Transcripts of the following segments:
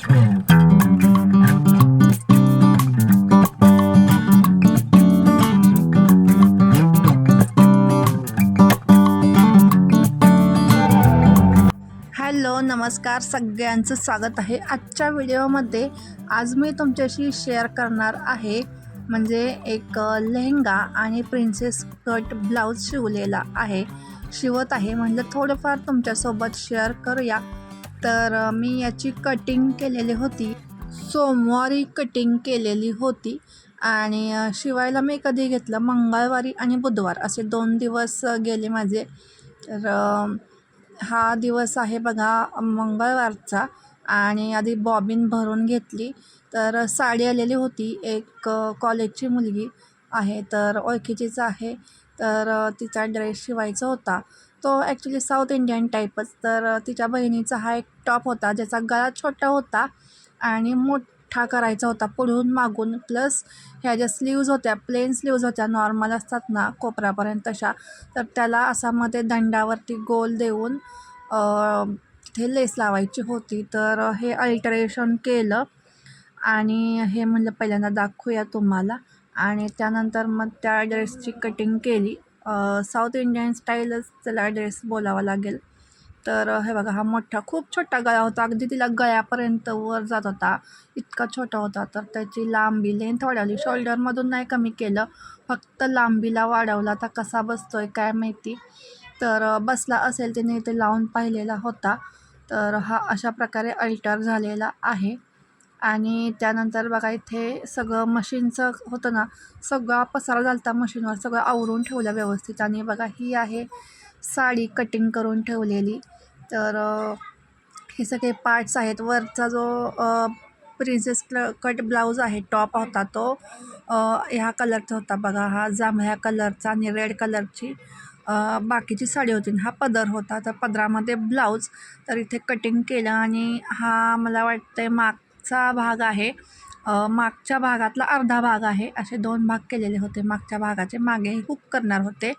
Hello नमस्कार. सगळ्यांचं स्वागत आहे आजच्या व्हिडिओमध्ये. आज मी तुमच्याशी शेअर करणार आहे म्हणजे एक लेहंगा आणि प्रिन्सेस कट ब्लाऊज शिवलेला आहे. शिवत आहे म्हणजे थोडंफार तुमच्यासोबत शेअर करूया. तर मी याची कटिंग केलेली होती. सोमवारी कटिंग केलेली होती. आणि शिवायला मी कधी घेतलं? मंगळवारी आणि बुधवार. असे दोन दिवस गेले माझे. तर हा दिवस आहे बघा मंगळवारचा. आणि आधी बॉबिन भरून घेतली. तर साडी आलेली होती. एक कॉलेजची मुलगी आहे. तर ओळखीचीच आहे. तर तिचा ड्रेस शिवायचा होता. तो ॲक्च्युली साऊथ इंडियन टाईपच तर तिच्या बहिणीचा हा एक टॉप होता ज्याचा गळा छोटा होता आणि मोठा करायचा होता पुढून मागून. प्लस ह्या ज्या स्लीव्ज होत्या प्लेन स्लीव्ज होत्या नॉर्मल असतात ना कोपऱ्यापर्यंत तशा. तर त्याला असा मध्ये दंडावरती गोल देऊन तिथे लेस लावायची होती. तर हे अल्टरेशन केलं. आणि हे म्हणलं पहिल्यांदा दाखवूया तुम्हाला. आणि त्यानंतर मग त्या ड्रेसची कटिंग केली. साऊथ इंडियन स्टाईलच त्याला ड्रेस बोलावा लागेल. तर हे बघा हा मोठा खूप छोटा गळा होता. अगदी तिला गळ्यापर्यंत वर जात होता. इतका छोटा होता. तर त्याची लांबी लेंथ वाढवली. शोल्डरमधून नाही कमी केलं. फक्त लांबीला वाढवला. आता कसा बसतो आहे काय माहिती. तर बसला असेल तिने ते लावून पाहिलेला होता. तर हा अशा प्रकारे अल्टर झालेला आहे. आणि त्यानंतर बघा इथे सगळं मशीनचं होतं ना सगळा पसारा झाला होता मशीनवर सगळं आवरून ठेवलं व्यवस्थित. आणि बघा ही आहे साडी कटिंग करून ठेवलेली. तर हे सगळे पार्ट्स आहेत. वरचा जो प्रिन्सेस कट ब्लाऊज आहे टॉप होता तो ह्या कलरचा होता बघा हा जांभळ्या कलरचा आणि रेड कलरची बाकीची साडी होती. हा पदर होता तर पदरामध्ये ब्लाऊज तर इथे कटिंग केलं आणि हा मला वाटतं मागचा भाग आहे. मागच्या भागातला अर्धा भाग आहे. असे दोन भाग केलेले होते. मागच्या भागाचे मागे हुक करणार होते.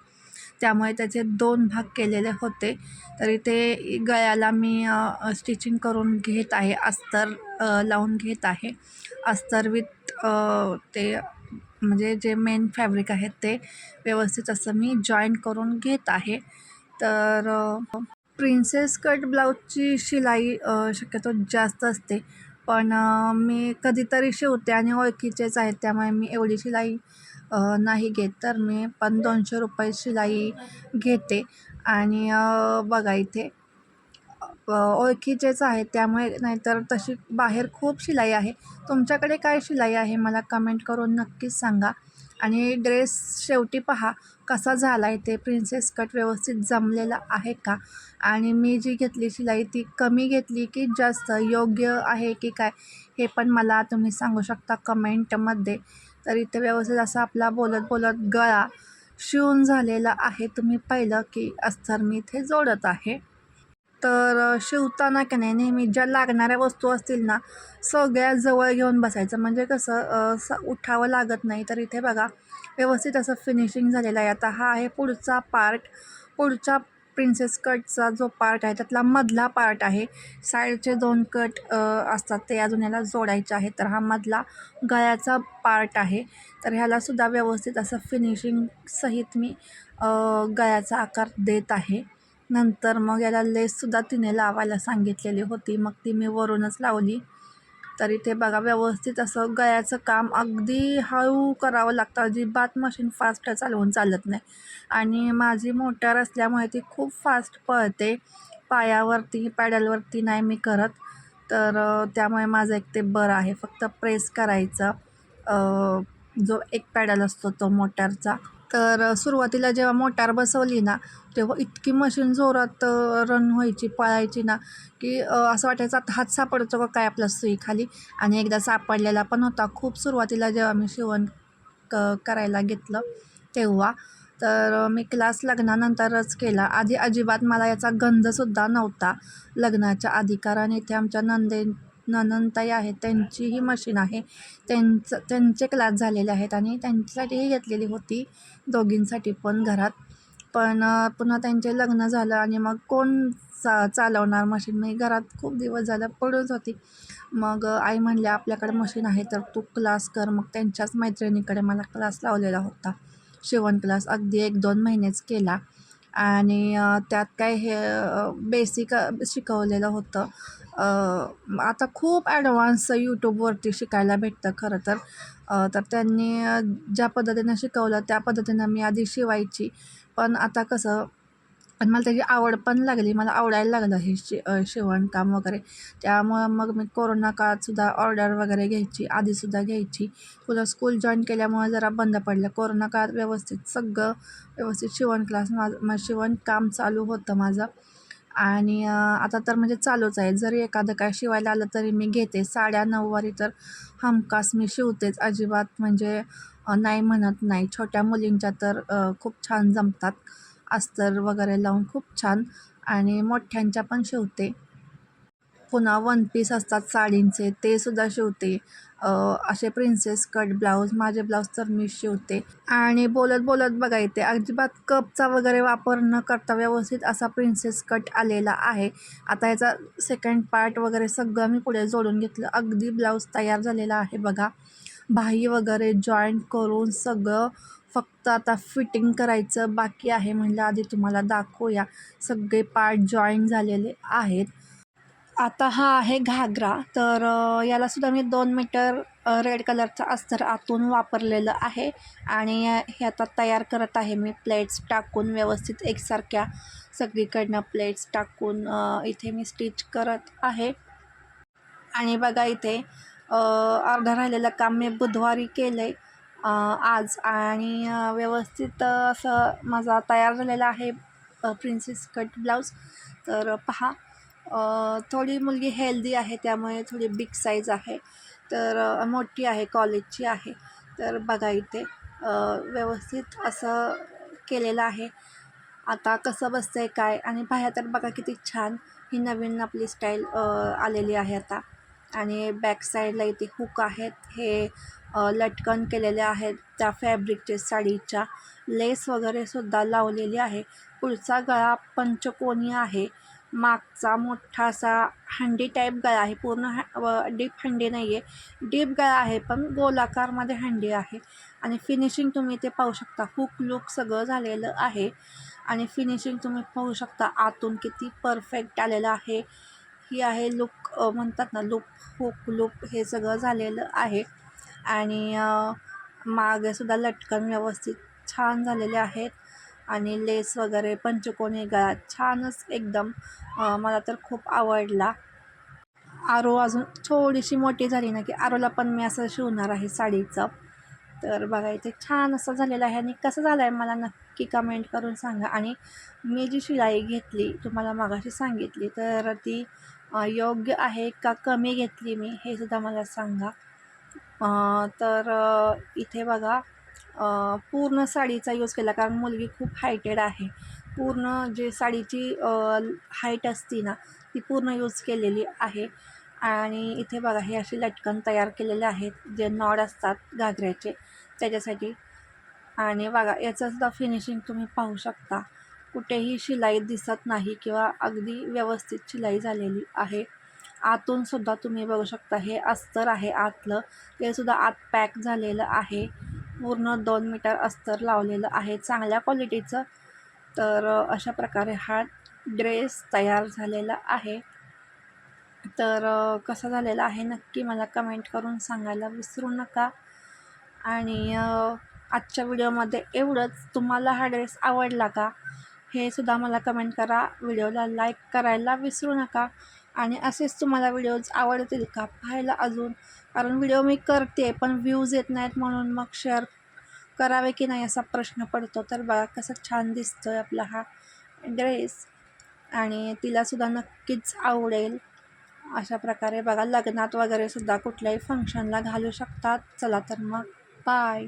त्यामुळे त्याचे दोन भाग केलेले होते. तर इथे गळ्याला मी स्टिचिंग करून घेत आहे. अस्तर लावून घेत आहे. अस्तर विथ ते म्हणजे जे मेन फॅब्रिक आहे ते व्यवस्थित असं मी जॉईन करून घेत आहे. तर प्रिन्सेस कट ब्लाऊजची शिलाई शक्यतो जास्त असते. पण मी कधीतरी शिवते आणि ओळखीचेच आहेत त्यामुळे मी एवढी शिलाई नाही घेत. तर मी पण दोनशे रुपये शिलाई घेते. आणि बघा इथे ओळखीचेच आहेत त्यामुळे नाहीतर तशी बाहेर खूप शिलाई आहे. तुमच्याकडे काय शिलाई आहे? मला कमेंट करून नक्कीच सांगा. आणि ड्रेस शेवटी पहा कसा झाला आहे ते प्रिन्सेस कट व्यवस्थित जमलेला आहे का? आणि मी जी घेतली शिलाई ती कमी घेतली की जास्त योग्य आहे की काय हे पण मला तुम्ही सांगू शकता कमेंटमध्ये तर इथे व्यवस्थित असा आपला बोलत बोलत गळा शिवून झालेला आहे. तुम्ही पाहिलं की अस्तर मी इथे जोडत आहे. तर शिवताना की नाही नेहमी ज्या लागणाऱ्या वस्तू असतील ना सगळ्या जवळ घेऊन बसायचं. म्हणजे कसं स उठावं लागत नाही. तर इथे बघा व्यवस्थित असं फिनिशिंग झालेलं आहे. आता हा आहे पुढचा पार्ट पुढच्या प्रिन्सेस कटचा जो पार्ट आहे त्यातला मधला पार्ट आहे. साईडचे दोन कट असतात. ते अजून याला जोडायचे आहे तर हा मधला गळ्याचा पार्ट आहे. तर ह्यालासुद्धा व्यवस्थित असं फिनिशिंग सहित मी गळ्याचा आकार देत आहे. नंतर मग याला लेससुद्धा तिने लावायला सांगितलेली होती. मग ती मी वरूनच लावली. तर इथे बघा व्यवस्थित असं गळ्याचं काम अगदी हळू करावं लागतं. अजिबात मशीन फास्ट चालवून चालत नाही. आणि माझी मोटर असल्यामुळे ती खूप फास्ट पळते. पायावरती पॅडलवरती नाही मी करत. तर त्यामुळे माझं एक ते बरं आहे. फक्त प्रेस करायचं. जो एक पॅडल असतो तो मोटरचा. तर सुरुवातीला जेव्हा मोटार बसवली ना तेव्हा इतकी मशीन जोरात रन व्हायची पळायची ना की असं वाटायचं आता हात सापडतो का काय आपल्या सुई खाली? आणि एकदा सापडलेला पण होता. खूप सुरुवातीला जेव्हा मी शिवण क करायला घेतलं तेव्हा तर मी क्लास लग्नानंतरच केला. आधी अजिबात मला याचा गंधसुद्धा नव्हता लग्नाच्या आधी कारण इथे आमच्या नंदे ननंदताई आहेत त्यांचीही मशीन आहे. त्यांचं त्यांचे क्लास झालेले आहेत आणि त्यांच्यासाठीही घेतलेली होती. दोघींसाठी पण घरात. पण पुन्हा त्यांचे लग्न झालं आणि मग कोण चा चालवणार मशीन मी घरात खूप दिवस झालं पडत होती. मग आई म्हणल्या आपल्याकडे मशीन आहे तर तू क्लास कर. मग त्यांच्याच मैत्रिणीकडे मला क्लास लावलेला होता. शिवण क्लास अगदी एक दोन महिनेच केला. आणि त्यात काय हे बेसिक शिकवलेलं होतं. आता खूप ॲडव्हान्स यूट्यूबवरती शिकायला भेटतं खरं तर. तर त्यांनी ज्या पद्धतीनं शिकवलं त्या पद्धतीनं मी आधी शिवायची. पण आता कसं आणि मला त्याची आवड पण लागली मला आवडायला लागलं हे शि शिवणकाम वगैरे. त्यामुळं मग मी कोरोना काळातसुद्धा ऑर्डर वगैरे घ्यायची आधीसुद्धा घ्यायची. तुला स्कूल जॉईन केल्यामुळे जरा बंद पडलं. कोरोना काळात व्यवस्थित सगळं व्यवस्थित शिवण क्लास माझं शिवणकाम चालू होतं माझं. आणि आता तर म्हणजे चालूच आहे. जरी एखादं काय शिवायला आलं तरी मी घेते. साड्या नऊवारी तर हमखास मी शिवतेच. अजिबात म्हणजे नाही म्हणत नाही. छोट्या मुलींच्या तर खूप छान जमतात. अस्तर वगैरे लावून खूप छान. आणि मोठ्यांच्या पण शिवते. पुन्हा वन पीस असतात साडींचे ते सुद्धा शिवते. असे प्रिन्सेस कट ब्लाऊज माझे ब्लाऊज तर मी शिवते. आणि बोलत बोलत बघा इथे अजिबात कपचा वगैरे वापर न करता व्यवस्थित असा प्रिन्सेस कट आलेला आहे. आता याचा सेकंड पार्ट वगैरे सगळं मी पुढे जोडून घेतलं. अगदी ब्लाऊज तयार झालेला आहे बघा. बाही वगैरे जॉईंट करून सगळं फक्त आता फिटिंग करायचं बाकी आहे म्हणलं आधी तुम्हाला दाखवूया. सगळे पार्ट जॉईन झालेले आहेत. आता हा आहे घागरा. तर यालासुद्धा मी दोन मीटर रेड कलरचा अस्तर आतून वापरलेलं आहे. आणि हे आता तयार करत आहे मी प्लेट्स टाकून व्यवस्थित एकसारख्या सगळीकडनं प्लेट्स टाकून इथे मी स्टिच करत आहे. आणि बघा इथे अर्धा अर्धं राहिलेलं काम मी बुधवारी केलं आहे आज. आणि व्यवस्थित असं माझा तयार झालेला आहे प्रिन्सेस कट ब्लाऊज तर पहा. थोडी मुलगी हेल्दी आहे त्यामुळे थोडी बिग साईज आहे. तर मोठी आहे कॉलेजची आहे. तर बघा इथे व्यवस्थित असं केलेलं आहे. आता कसं बसतं आहे काय? आणि बाह्या तर बघा किती छान ही नवीन आपली स्टाईल आलेली आहे आता. आणि बॅक साईडला इथे हुक आहेत. हे लटकन केलेले आहेत त्या फॅब्रिकचे साडीच्या. लेस वगैरे सुद्धा लावलेली आहे. पुढचा गळा पंचकोनी आहे. मागचा मोठा असा हंडी टाईप गळा आहे. पूर्ण ह डीप हंडी नाही आहे डीप गळा आहे पण गोलाकारमध्ये हंडी आहे. आणि फिनिशिंग तुम्ही इथे पाहू शकता. हुक लुक सगळं झालेलं आहे. आणि फिनिशिंग तुम्ही पाहू शकता. आतून किती परफेक्ट आलेलं आहे. ही आहे लुक म्हणतात ना लुक हुक लुक हे सगळं झालेलं आहे. आणि मागेसुद्धा लटकन व्यवस्थित छान झालेले आहेत. आणि लेस वगैरे पंचकोनी गळा छानच एकदम मला तर खूप आवडला. आरो अजून थोडीशी मोठी झाली ना की आरोला पण मी असं शिवणार आहे साडीचं. तर बघा इथे छान असं झालेलं आहे आणि कसं झालं आहे मला नक्की कमेंट करून सांगा. आणि मी जी शिलाई घेतली तुम्हाला मागाशी सांगितली तर ती योग्य आहे का कमी घेतली मी हे सुद्धा मला सांगा. तर इथे बघा पूर्ण साडीचा यूज केला कारण मुलगी खूप हायटेड आहे. पूर्ण जे साडीची हाईट असती ना ती पूर्ण यूज केलेली आहे. आणि इथे बघा हे असे लटकन तयार केलेले आहेत जे नॉड असतात घागऱ्याचे त्याच्यासाठी. आणि बघा याचंसुद्धा फिनिशिंग तुम्ही पाहू शकता. कुठेही शिलाई दिसत नाही किंवा अगदी व्यवस्थित शिलाई झालेली आहे. आतूनसुद्धा तुम्ही बघू शकता हे अस्तर आहे आतलं. ते सुद्धा आत पॅक झालेलं आहे. पूर्ण दोन मीटर अस्तर लावलेलं आहे. चांगल्या क्वालिटीचं. तर अशा प्रकारे हा ड्रेस तयार झालेला आहे. तर कसा झालेला आहे नक्की मला कमेंट करून सांगायला विसरू नका. आणि आजच्या व्हिडिओमध्ये एवढंच. तुम्हाला हा ड्रेस आवडला का? हे सुद्धा मला कमेंट करा. व्हिडिओला लाईक करायला विसरू नका. आणि असेच तुम्हाला व्हिडिओज आवडतील का? पाहायला अजून कारण व्हिडिओ मी करते पण व्ह्यूज येत नाहीत म्हणून मग शेअर करावे की नाही असा प्रश्न पडतो. तर बघा कसं छान दिसतो आहे आपला हा ड्रेस आणि तिलासुद्धा नक्कीच आवडेल. अशा प्रकारे बघा लग्नात वगैरे सुद्धा कुठल्याही फंक्शनला घालू शकतात. चला तर मग बाय